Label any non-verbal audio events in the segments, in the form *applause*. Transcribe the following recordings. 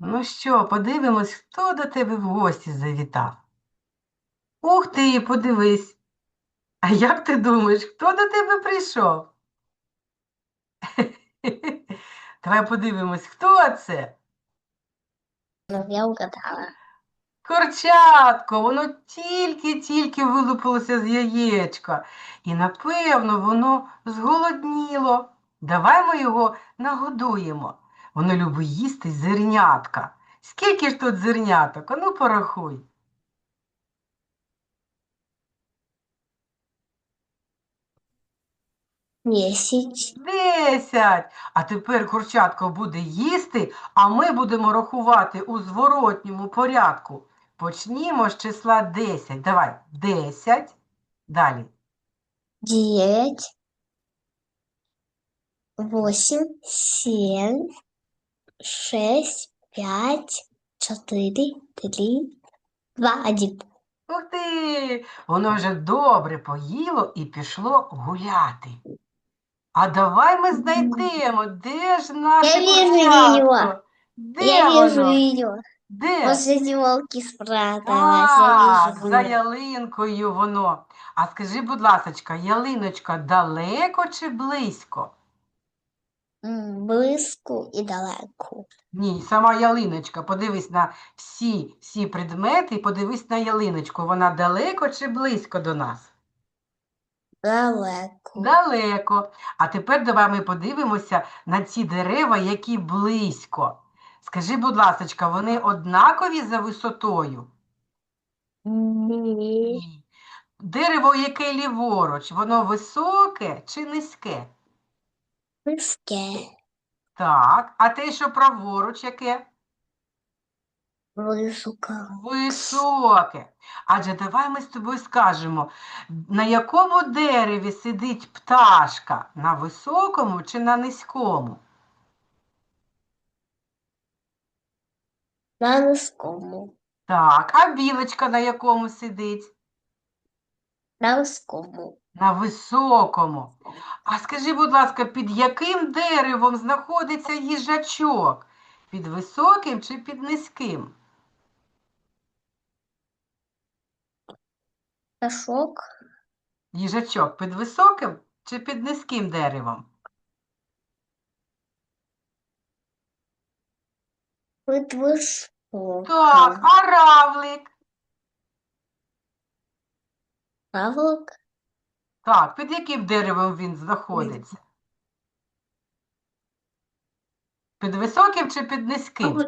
Ну що, подивимось, хто до тебе в гості завітав. Ух ти, подивись. А як ти думаєш, хто до тебе прийшов? *laughs* Давай подивимось, хто це? Ну, я угадала. Корчатко, воно тільки-тільки вилупилося з яєчка. І, напевно, воно зголодніло. Давай ми його нагодуємо. Воно любить їсти зернятка. Скільки ж тут зерняток? Ану порахуй. Десять. Десять. А тепер курчатко буде їсти, а ми будемо рахувати у зворотньому порядку. Почнімо з числа 10. Давай, 10. Далі. Девять. Восемь. Семь. Шесть. Пять. Четыре. Три. Два. Один. Ух ти! Воно вже добре поїло і пішло гуляти. А давай ми знайдемо, де ж наше Я вижу курчатко? його. Де Я вижу воно? ее. Де? Возле елки спряталась. Так, Я вижу за ялинкою воно. А скажи, будь ласочка, ялиночка далеко чи близько? М, Близко и далеко. Ні, сама ялиночка. Подивись на всі, всі предмети і подивись на ялиночку. Вона далеко чи близько до нас? Далеко. Далеко. А тепер давай ми подивимося на ці дерева, які близько. Скажи, будь ласочка, вони однакові за висотою? Ні. Дерево, яке ліворуч, воно високе чи низьке? Близьке. Так. А те, що праворуч, яке? Високо. Високе. Адже давай ми з тобою скажемо, на якому дереві сидить пташка? На високому чи на низькому? На низькому. Так, а білочка на якому сидить? На високому. На високому. А скажи, будь ласка, під яким деревом знаходиться їжачок? Під високим чи під низьким? Пташок. Їжачок під високим чи під низьким деревом? Під високим. Так, а равлик? Равлик. Так, під яким деревом він знаходиться? Під високим чи під низьким?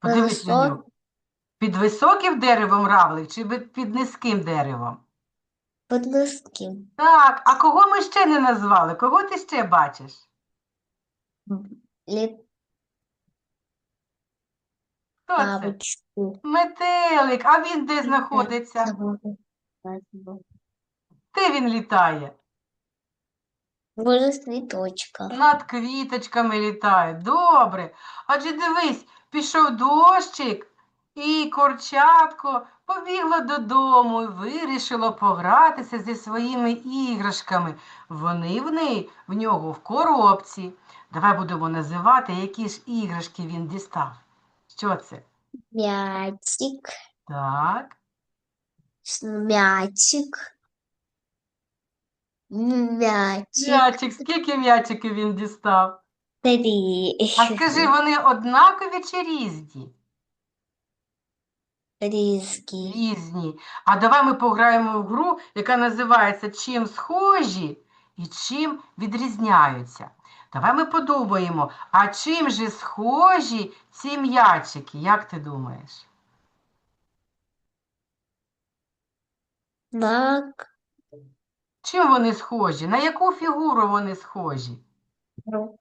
Подивись на нього. Під високим деревом равлик чи під, низьким деревом? Під низьким. Так, а кого ми ще не назвали? Кого ти ще бачиш? Лі- Хто це? Бабочку. Метелик. А він де знаходиться? Де він літає? Возле цвіточка. Над квіточками літає. Добре. Адже дивись, пішов дощик, і курчатко побігло додому і вирішило погратися зі своїми іграшками. Вони в неї, в нього в коробці. Давай будемо називати, які ж іграшки він дістав. Що це? Мячик. Так. Мячик. Мячик. М'ячик. Скільки м'ячиків він дістав? Три. А скажи, вони однакові чи різні? Різкі. Різні. А давай ми пограємо в гру, яка називається Чим схожі і чим відрізняються. Давай ми подумаємо, а чим же схожі ці м'ячики, як ти думаєш? На Чим вони схожі? На яку фігуру вони схожі? круг.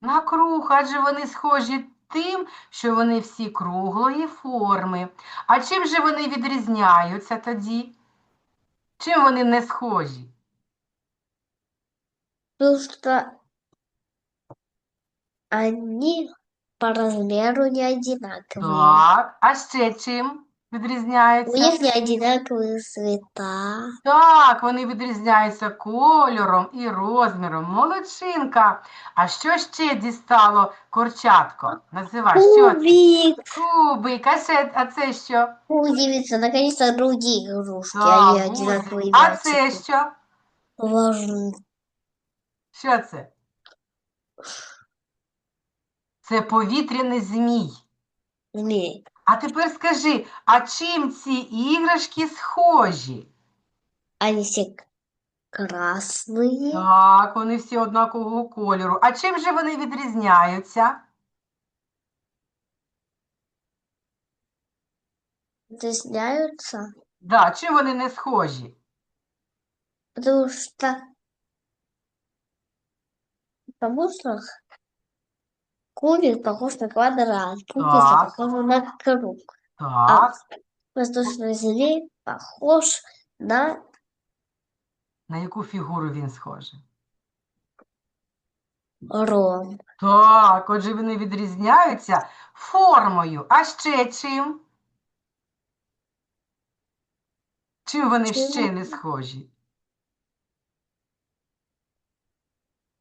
На круг, адже вони схожі тим, що вони всі круглої форми. А чим же вони відрізняються тоді? Чим вони не схожі? Что они по размеру не одинаковые. Так, а ще чим? У відрізняються? них не одинаковые цвета. Так, вони відрізняються кольором і розміром. Молодчинка. А що ще дістало курчатко? Називай, що це? Кубик. Кубик. А, ще, а це що? Удивиться, наконец-то другие игрушки, Так, а не гузик. одинаковые А це мячики. що? Важно. Що це? Це повітряний змій. Змей. А тепер скажи, а чим ці іграшки схожі? Они все красные. Так, вони всі однакового кольору. А чим же вони відрізняються? Отличаются, Да, чим вони не схожі? потому что потому что кубик похож на квадрат, кубик Так. похож на круг, Так, воздушный змей похож на на яку фігуру він схожий? ром. Так, отже, вони відрізняються формою. А ще чим? Чим вони Чим? ще не схожі?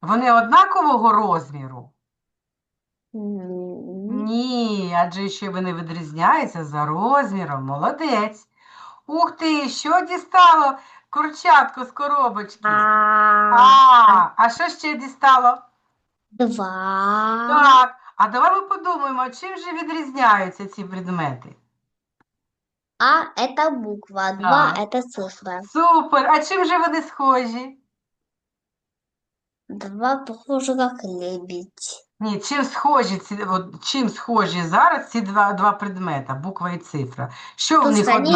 Вони однакового розміру? Ні, адже ще вони відрізняються за розміром. Молодець. Ух ти, що дістало курчатко з коробочки? А, А, що ще дістало? два. Так, а давай ми подумаємо, чим же відрізняються ці предмети? А это буква, два Так. это цифра. Супер! А чим же вони схожі? Два похоже как лебедь. Ні, чим схожі ці, от, чим схожі зараз ці два, два предмета, буква і цифра? Що в них они.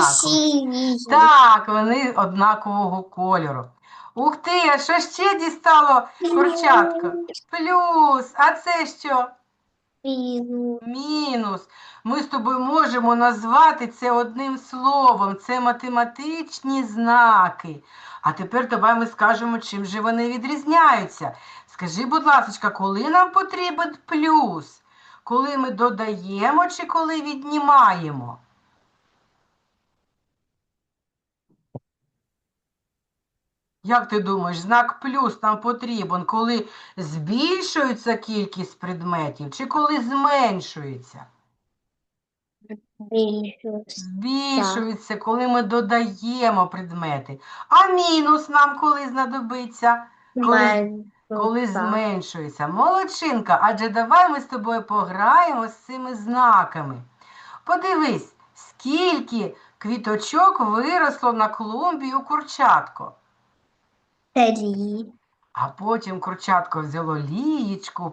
Так, вони однакового кольору. Ух ти, а що ще дістало курчатко? Плюс, а це що? Мінус. Ми з тобою можемо назвати це одним словом. Це математичні знаки. А тепер давай ми скажемо, чим же вони відрізняються. Скажи, будь ласка, коли нам потрібен плюс? Коли ми додаємо чи коли віднімаємо? Як ти думаєш, знак плюс нам потрібен, коли збільшується кількість предметів чи коли зменшується? Минус. Збільшується, коли ми додаємо предмети. А мінус нам коли знадобиться? Коли, коли Минус. зменшується. Молодчинка, адже давай ми з тобою пограємо з цими знаками. Подивись, скільки квіточок виросло на клумбі у курчатко. Три. А потім курчатко взяло лієчку,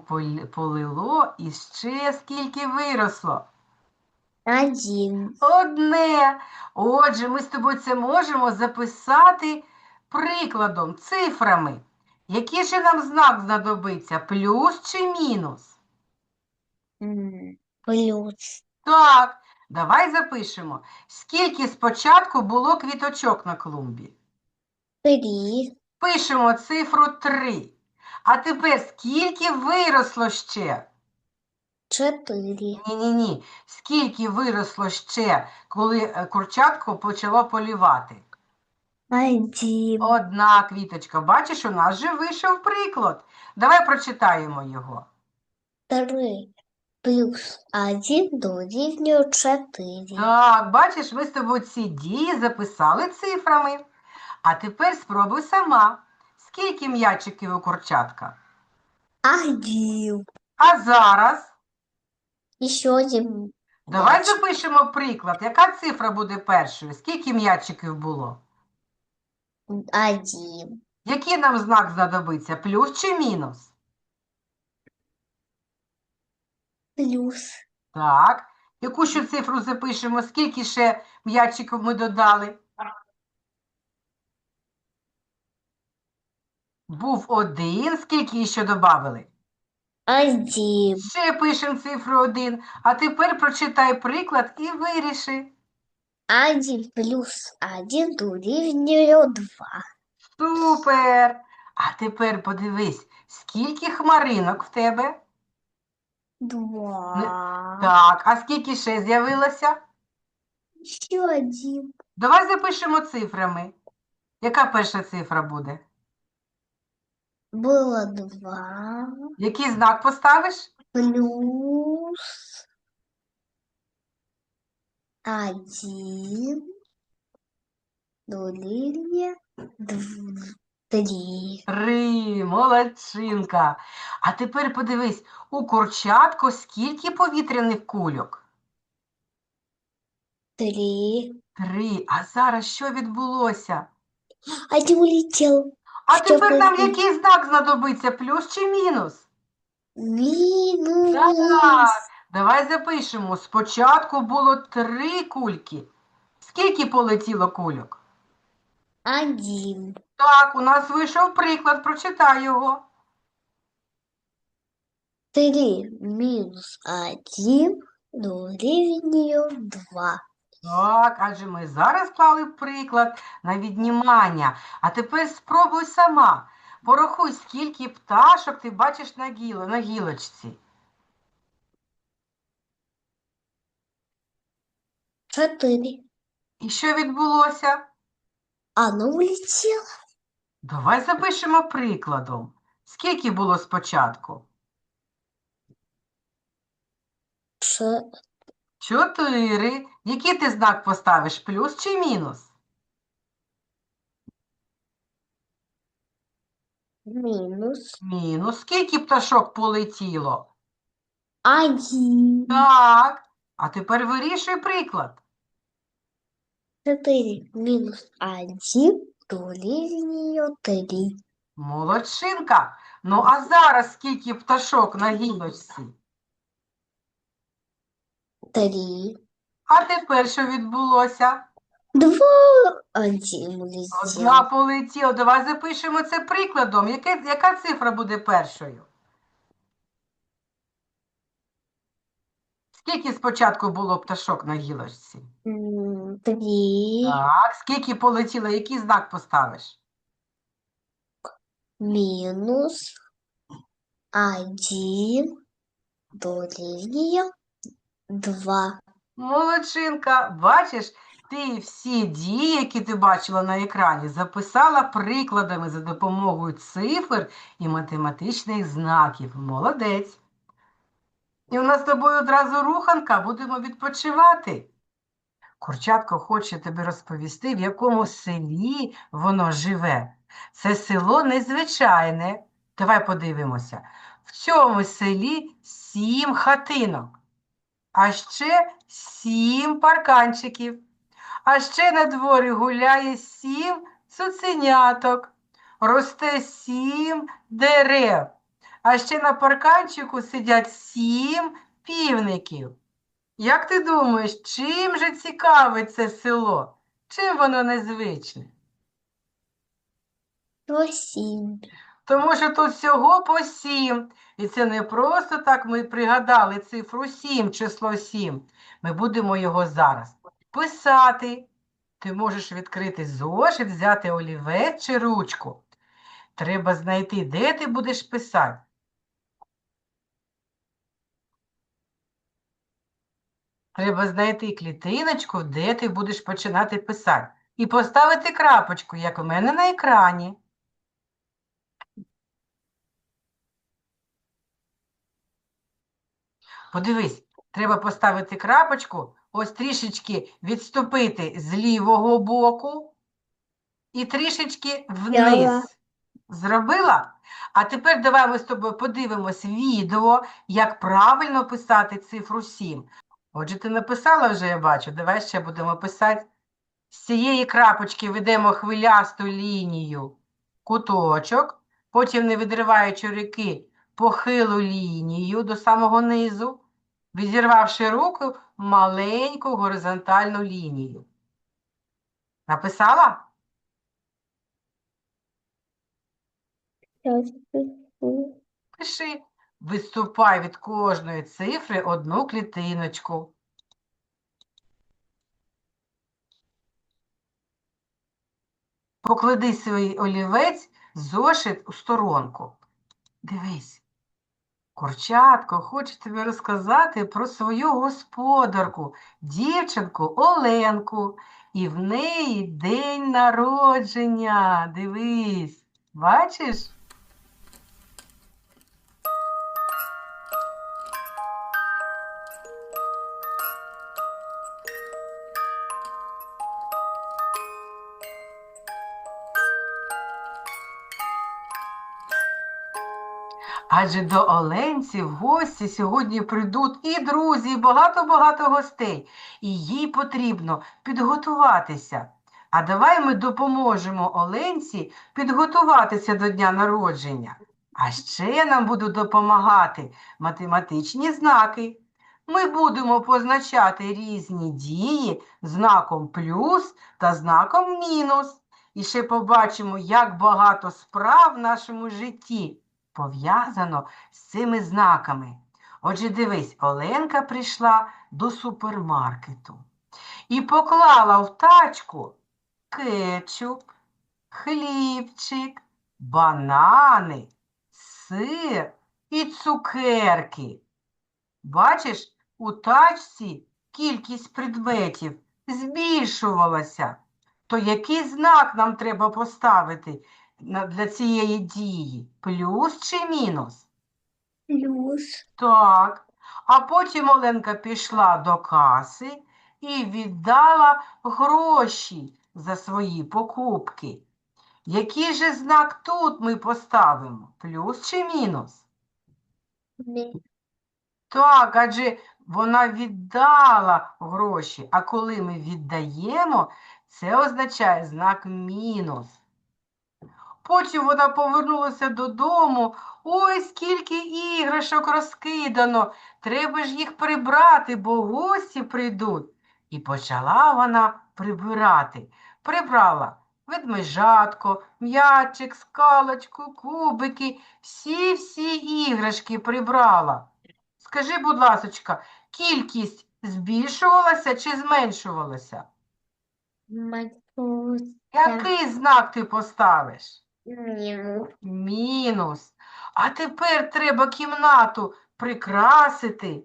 полило і ще скільки виросло. Один. Одне. Отже, ми з тобою це можемо записати прикладом, цифрами. Який же нам знак знадобиться? Плюс чи мінус? Плюс. Так, давай запишемо. Скільки спочатку було квіточок на клумбі? Три. Пишемо цифру 3. А тепер скільки виросло ще? Четыре. Ні-ні-ні. Скільки виросло ще, коли е, курчатко почало полівати? Один. Одна квіточка. Бачиш, у нас же вийшов приклад. Давай прочитаємо його. Три. Плюс один дорівнює чотири. Так, бачиш, ми з тобою ці дії записали цифрами. А тепер спробуй сама. Скільки м'ячиків у курчатка? Один. А зараз Еще один. давай запишемо приклад. Яка цифра буде першою? Скільки м'ячиків було? Один. Який нам знак знадобиться? Плюс чи мінус? Плюс. Так. Яку ще цифру запишемо? Скільки ще м'ячиків ми додали? Був один. Скільки ще додали? Один. Ще пишемо цифру один. А тепер прочитай приклад і виріши. Один плюс один дорівнює два. Супер! А тепер подивись, скільки хмаринок в тебе? Два. Так, а скільки ще з'явилося? Еще один. Давай запишемо цифрами. Яка перша цифра буде? Было два. Який знак поставиш? Плюс. Один. Дорівнює дв- три. Три, молодчинка. А тепер подивись, у курчатку скільки повітряних кульок? Три. Три. А зараз що відбулося? Один улетел. А Що тепер нам буде? який знак знадобиться? Плюс чи мінус? Минус. Так, давай запишемо. Спочатку було три кульки. Скільки полетіло кульок? Один. Так, у нас вийшов приклад, прочитай його. Три минус один дорівнює два. Так, адже ми зараз клали приклад на віднімання. А тепер спробуй сама. Порахуй, скільки пташок ти бачиш на гілочці. Чотири. І що відбулося? Оно улетело. Давай запишемо прикладом. Скільки було спочатку? Чотири. Який ти знак поставиш? Плюс чи мінус? Мінус. Мінус. Скільки пташок полетіло? Один. Так. А тепер вирішуй приклад. Чотири мінус один дорівнює три. Молодчинка. Ну а зараз скільки пташок на гілочці? Три. А тепер що відбулося? Два. Один Одна улетел. полетіла. Давай запишемо це прикладом. Яке, яка цифра буде першою? Скільки спочатку було пташок на гілочці? Три. Так, скільки полетіло, який знак поставиш? Мінус один дорівнює два. Молодчинка, бачиш, ти всі дії, які ти бачила на екрані, записала прикладами за допомогою цифр і математичних знаків. Молодець. І у нас з тобою одразу руханка, будемо відпочивати. Курчатко хоче тобі розповісти, в якому селі воно живе. Це село незвичайне. Давай подивимося. В цьому селі сім хатинок, а ще сім парканчиків. А ще на дворі гуляє сім цуценяток, росте сім дерев. А ще на парканчику сидять сім півників. Як ти думаєш, чим же цікаве це село? Чим воно незвичне? Восемь. Тому що тут всього по сім. І це не просто так ми пригадали цифру сім, число сім. Ми будемо його зараз писати. Ти можеш відкрити зошит, взяти олівець чи ручку. Треба знайти, де ти будеш писати. Треба знайти клітиночку, де ти будеш починати писати. І поставити крапочку, як у мене на екрані. Подивись, треба поставити крапочку, ось трішечки відступити з лівого боку і трішечки вниз. Зробила? А тепер давай ми з тобою подивимось відео, як правильно писати цифру 7. Отже, ти написала вже, я бачу. Давай ще будемо писати. З цієї крапочки ведемо хвилясту лінію куточок, потім, не відриваючи руки, похилу лінію до самого низу, відірвавши руку, маленьку горизонтальну лінію. Написала? Пиши. Виступай від кожної цифри одну клітиночку. Поклади свій олівець, зошит у сторонку. Дивись. Курчатко хоче тобі розказати про свою господарку, дівчинку Оленку. І в неї день народження. Дивись, бачиш? Адже до Оленці в гості сьогодні прийдуть і друзі, і багато-багато гостей, і їй потрібно підготуватися. А давай ми допоможемо Оленці підготуватися до дня народження. А ще нам будуть допомагати математичні знаки. Ми будемо позначати різні дії знаком плюс та знаком мінус. І ще побачимо, як багато справ в нашому житті пов'язано з цими знаками. Отже, дивись, Оленка прийшла до супермаркету і поклала в тачку кетчуп, хлібчик, банани, сир і цукерки. Бачиш, у тачці кількість предметів збільшувалася. То який знак нам треба поставити для цієї дії? Плюс чи мінус? Плюс. Так. А потім Оленка пішла до каси і віддала гроші за свої покупки. Який же знак тут ми поставимо? Плюс чи мінус? Ми. Так, адже вона віддала гроші, а коли ми віддаємо, це означає знак мінус. Потім вона повернулася додому. Ой, скільки іграшок розкидано. Треба ж їх прибрати, бо гості прийдуть. І почала вона прибирати. Прибрала ведмежатко, м'ячик, скалочку, кубики, всі-всі іграшки прибрала. Скажи, будь ласочка, кількість збільшувалася чи зменшувалася? Який знак ти поставиш? Мінус. Мінус. А тепер треба кімнату прикрасити.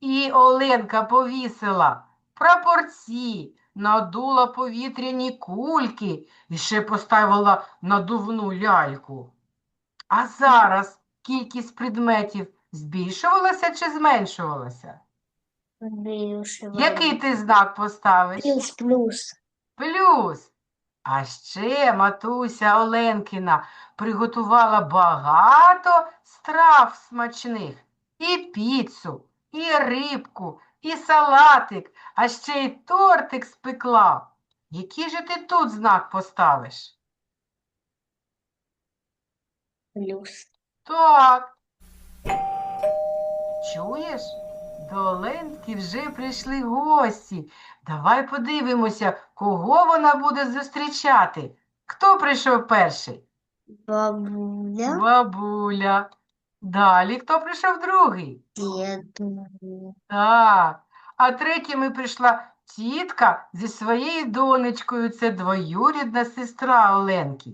І Оленка повісила прапорці, надула повітряні кульки і ще поставила надувну ляльку. А зараз кількість предметів збільшувалася чи зменшувалася? Більшого. Який ти знак поставиш? Плюс, плюс. Плюс. А ще матуся Оленкіна приготувала багато страв смачних. І піцу, і рибку, і салатик, а ще й тортик спекла. Який же ти тут знак поставиш? Плюс. Так. Чуєш? До Оленки вже прийшли гості. Давай подивимося, кого вона буде зустрічати. Хто прийшов перший? Бабуля. Бабуля. Далі хто прийшов другий? Діду. Так. А третіми прийшла тітка зі своєю донечкою. Це двоюрідна сестра Оленки.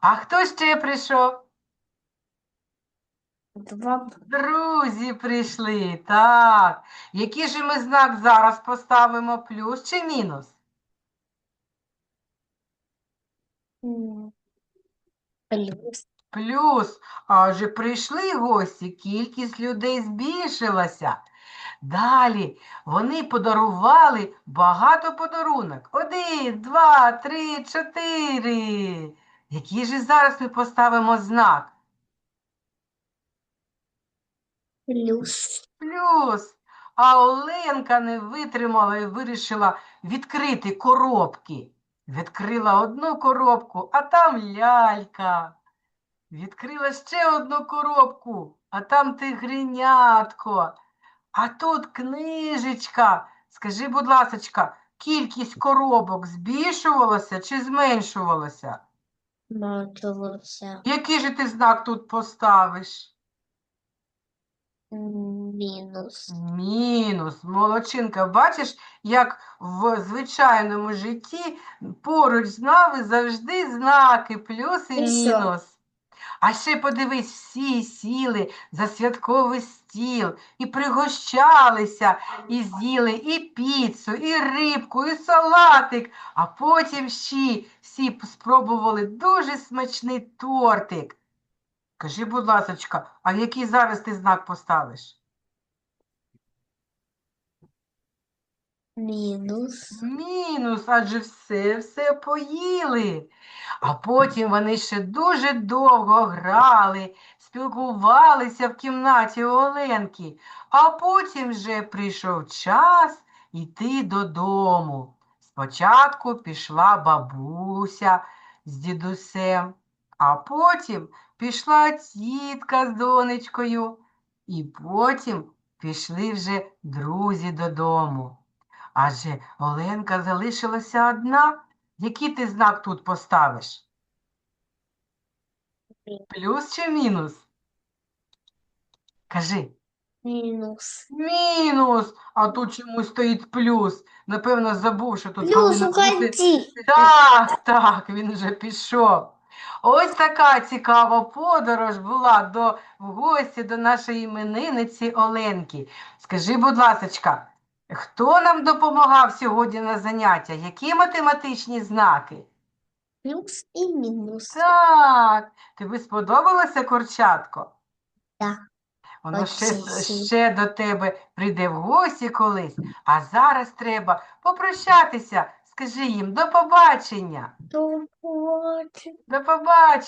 А хто ще прийшов? Два. Друзі прийшли, так. Який же ми знак зараз поставимо? Плюс чи мінус? Плюс. Плюс. Адже прийшли гості, кількість людей збільшилася. Далі вони подарували багато подарунок. Один, два, три, чотири. Який же зараз ми поставимо знак? Плюс. Плюс. А Оленка не витримала і вирішила відкрити коробки. Відкрила одну коробку, а там лялька. Відкрила ще одну коробку, а там тигренятко. А тут книжечка. Скажи, будь ласочка, кількість коробок збільшувалася чи зменшувалася? Матуся. Який же ти знак тут поставиш? Мінус. Мінус, молодчинка. Бачиш, як в звичайному житті поруч з нами завжди знаки плюс і І мінус. А ще подивись, всі сіли за святковий стіл і пригощалися, і з'їли і піцу, і рибку, і салатик, а потім ще всі спробували дуже смачний тортик. Кажи, будь ласочка, а який зараз ти знак поставиш? Мінус. Мінус, адже все все поїли. А потім вони ще дуже довго грали, спілкувалися в кімнаті у Оленки, а потім вже прийшов час йти додому. Спочатку пішла бабуся з дідусем, а потім пішла тітка з донечкою, і потім пішли вже друзі додому. Адже Оленка залишилася одна. Який ти знак тут поставиш? Плюс чи мінус? Кажи. Мінус. Мінус. А тут чомусь стоїть плюс. Напевно, забув, що тут Плюс бути. уходи. Так, так, він вже пішов. Ось така цікава подорож була до, в гості до нашої іменинниці Оленки. Скажи, будь ласочка, хто нам допомагав сьогодні на заняття? Які математичні знаки? Плюс і мінус. Так, тобі сподобалося курчатко? Так. Воно ще, ще до тебе прийде в гості колись, а зараз треба попрощатися. Скажи їм до побачення. До побачення. До побачення.